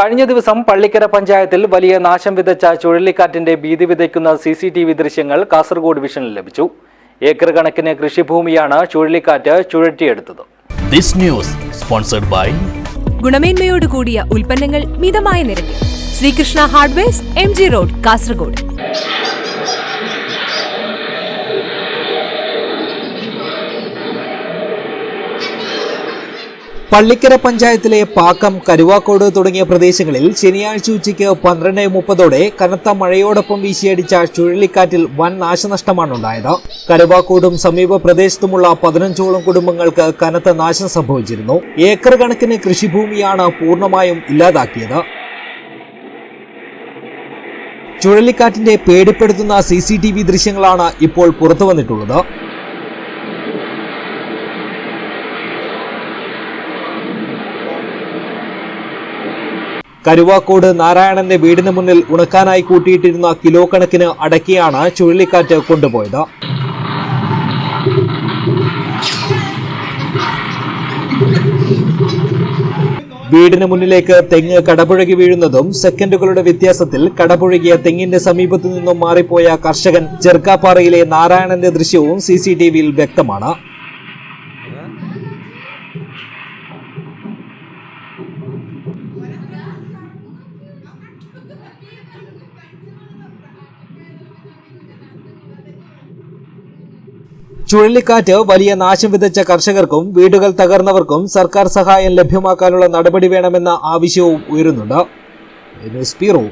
കഴിഞ്ഞ ദിവസം പള്ളിക്കര പഞ്ചായത്തിൽ വലിയ നാശം വിതച്ച ചുഴലിക്കാറ്റിന്റെ ഭീതി വിതയ്ക്കുന്ന സി സി ടി വി ദൃശ്യങ്ങൾ കാസർഗോഡ് വിഷനിൽ ലഭിച്ചു. ഏക്കർ കണക്കിന് കൃഷിഭൂമിയാണ് ചുഴലിക്കാറ്റ് ചുഴറ്റിയെടുത്തത്. This news sponsored by ഗുണമേന്മയോട് കൂടിയ ഉൽപ്പന്നങ്ങൾ മിതമായ നിരക്കിൽ. Sreekrishna hardware M G road Kasaragod. Pallikkara പഞ്ചായത്തിലെ പാക്കം കരുവാക്കോട് തുടങ്ങിയ പ്രദേശങ്ങളിൽ ശനിയാഴ്ച ഉച്ചയ്ക്ക് പന്ത്രണ്ട് മുപ്പതോടെ കനത്ത മഴയോടൊപ്പം വീശിയടിച്ച ചുഴലിക്കാറ്റിൽ വൻ നാശനഷ്ടമാണ് ഉണ്ടായത്. കരുവാക്കോടും സമീപ പ്രദേശത്തുമുള്ള പതിനഞ്ചോളം കുടുംബങ്ങൾക്ക് കനത്ത നാശം സംഭവിച്ചിരുന്നു. ഏക്കർ കണക്കിന് കൃഷിഭൂമിയാണ് പൂർണമായും ഇല്ലാതാക്കിയത്. ചുഴലിക്കാറ്റിന്റെ പേടിപ്പെടുത്തുന്ന സി ദൃശ്യങ്ങളാണ് ഇപ്പോൾ പുറത്തു വന്നിട്ടുള്ളത് കരുവാക്കോട് നാരായണന്റെ വീടിന് മുന്നിൽ ഉണക്കാനായി കൂട്ടിയിട്ടിരുന്ന കിലോ കണക്കിന് അടക്കിയാണ് ചുഴലിക്കാറ്റ് കൊണ്ടുപോയത്. വീടിന് മുന്നിലേക്ക് തെങ്ങ് കടപുഴകി വീഴുന്നതും സെക്കൻഡുകളുടെ വ്യത്യാസത്തിൽ കടപുഴകിയ തെങ്ങിന്റെ സമീപത്തു നിന്നും മാറിപ്പോയ കർഷകൻ ചെർക്കാപ്പാറയിലെ നാരായണന്റെ ദൃശ്യവും സി വ്യക്തമാണ്. ചുഴലിക്കാറ്റ് വലിയ നാശം വിതച്ച കർഷകർക്കും വീടുകൾ തകർന്നവർക്കും സർക്കാർ സഹായം ലഭ്യമാക്കാനുള്ള നടപടി വേണമെന്ന ആവശ്യവും ഉയരുന്നുണ്ട്. News bureau